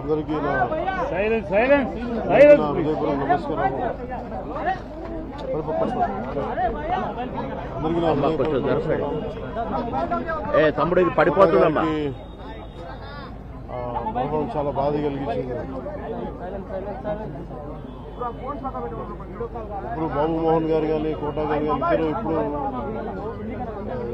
అందరికీ silence silence నమస్కారం. ఏ తమ్ముడు ఇది పడిపోతుందమ్మా. మరణం చాలా బాధ కలిగించింది. ఇప్పుడు బాబు మోహన్ గారు కానీ కోటా గారు కానీ ఇద్దరు ఇప్పుడు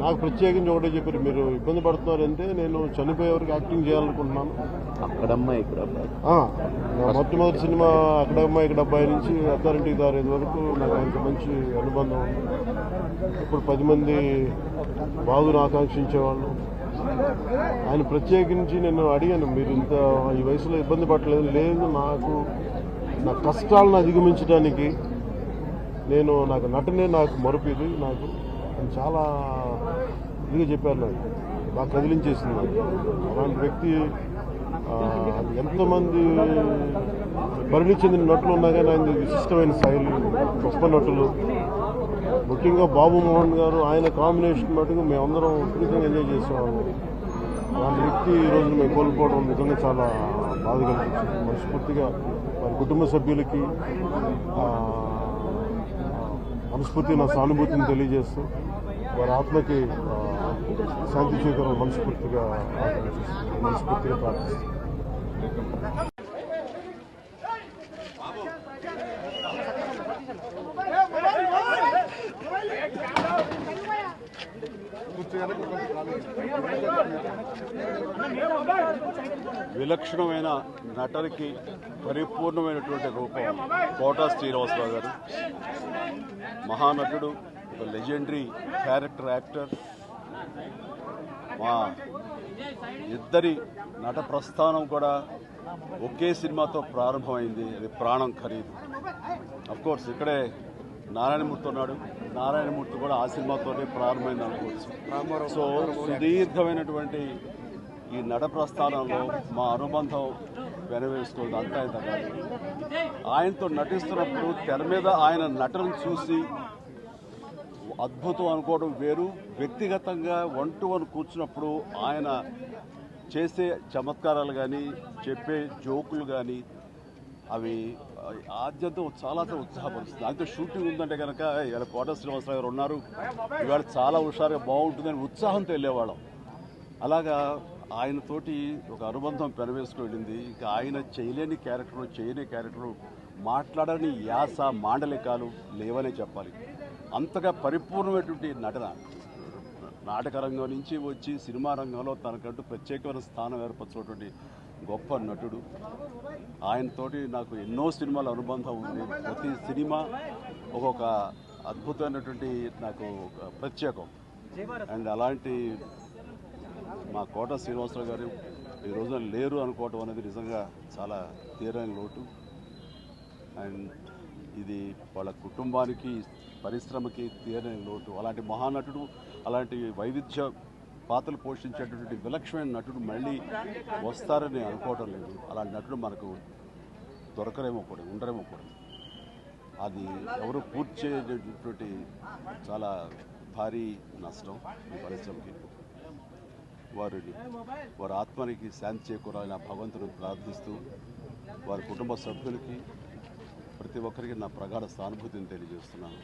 నాకు ప్రత్యేకించి ఒకటే చెప్పారు మీరు ఇబ్బంది పడుతున్నారంటే నేను చనిపోయే వరకు యాక్టింగ్ చేయాలనుకుంటున్నాను. అక్కడమ్మా ఇక్కడ మొట్టమొదటి సినిమా అక్కడ అమ్మాయి ఇక్కడ అబ్బాయి నుంచి అథారిటీ దారేది వరకు నాకు ఆయనకి మంచి అనుబంధం ఉంది. ఇప్పుడు పది మంది బాగును ఆకాంక్షించేవాళ్ళు. ఆయన ప్రత్యేకించి నేను అడిగాను మీరు ఇంత ఈ వయసులో ఇబ్బంది పడలేదు లేదు నాకు నా కష్టాలను అధిగమించడానికి నేను నాకు నటనే నాకు మరుపు ఇది. నాకు చాలా ఇదిగా చెప్పారు నాకు. బాగా కదిలించేసింది నాకు. అలాంటి వ్యక్తి ఎంతమంది పరిణి చెందిన నటులు ఉన్నా కానీ ఆయన విశిష్టమైన శైలి గొప్ప నటులు. ముఖ్యంగా బాబు మోహన్ గారు ఆయన కాంబినేషన్ మటుకు మేమందరం విపరీతంగా ఎంజాయ్ చేసేవాళ్ళం. అలాంటి వ్యక్తి ఈ రోజు మేము కోల్పోవడం నిజంగా చాలా బాధ కలిగించింది. మనస్ఫూర్తిగా వారి కుటుంబ సభ్యులకి మనస్ఫూర్తి నా సానుభూతిని తెలియజేస్తూ వారి ఆత్మకి శాంతి చేకూరాలని మనస్ఫూర్తిగా మనస్ఫూర్తిగా ప్రార్థిస్తాను విలక్షణమైన నటనకి పరిపూర్ణమైనటువంటి రూపం కోటా శ్రీనివాసరావు గారు. మహానటుడు ఒక లెజెండరీ క్యారెక్టర్ యాక్టర్ మా ఇద్దరి నట ప్రస్థానం కూడా ఒకే సినిమాతో ప్రారంభమైంది. అది ప్రాణం ఖరీదు. కోర్స్ ఇక్కడే నారాయణమూర్తి ఉన్నాడు. నారాయణమూర్తి కూడా ఆ సినిమాతోనే ప్రారంభమైంది అనుకోవచ్చు సో సుదీర్ఘమైనటువంటి ఈ నట ప్రస్థానంలో మా అనుబంధం వెనవేస్తుంది అంతా ఇంత కాదు. ఆయనతో నటిస్తున్నప్పుడు తెర మీద ఆయన నటన చూసి అద్భుతం అనుకోవడం వేరు. వ్యక్తిగతంగా వన్ టు వన్ కూర్చున్నప్పుడు ఆయన చేసే చమత్కారాలు కానీ చెప్పే జోకులు కానీ అవి ఆద్యంతం చాలా చాలా ఉత్సాహపరుస్తుంది. అయితే షూటింగ్ ఉందంటే కనుక ఇవాళ కోట శ్రీనివాసరావు గారు ఉన్నారు. ఇవాళ చాలా హుషారుగా బాగుంటుందని ఉత్సాహంతో వెళ్ళేవాళ్ళం. అలాగా ఆయనతోటి ఒక అనుబంధం పెనవేసుకు వెళ్ళింది ఇక ఆయన చేయలేని క్యారెక్టర్ చేయని క్యారెక్టర్ మాట్లాడని యాస మాండలికాలు లేవనే చెప్పాలి. అంతగా పరిపూర్ణమైనటువంటి నటన. నాటక రంగం నుంచి వచ్చి సినిమా రంగంలో తనకంటూ ప్రత్యేకమైన స్థానం ఏర్పరచినటువంటి గొప్ప నటుడు. ఆయనతోటి నాకు ఎన్నో సినిమాల అనుబంధం ఉంది. ప్రతి సినిమా ఒక్కొక్క అద్భుతమైనటువంటి నాకు ఒక ప్రత్యేకం. అండ్ అలాంటి మా కోట శ్రీనివాసరావు గారు ఈ రోజున లేరు అనుకోవటం అనేది నిజంగా చాలా తీరని లోటు. అండ్ ఇది వాళ్ళ కుటుంబానికి పరిశ్రమకి తీరని లోటు. అలాంటి మహానటుడు అలాంటి వైవిధ్య పాత్రలు పోషించేటటువంటి విలక్షణమైన నటుడు మళ్ళీ వస్తారని అనుకోవటం లేదు. అలాంటి నటుడు మనకు దొరకరేమో కూడా ఉండరేమో కూడా. అది ఎవరు పూర్తి చేయటువంటి చాలా భారీ నష్టం ఈ పరిశ్రమకి. వారిని వారి ఆత్మనికి శాంతి చేకూరాలని భగవంతుని ప్రార్థిస్తూ వారి కుటుంబ సభ్యులకి ప్రతి ఒక్కరికి నా ప్రగాఢ సానుభూతిని తెలియజేస్తున్నాను.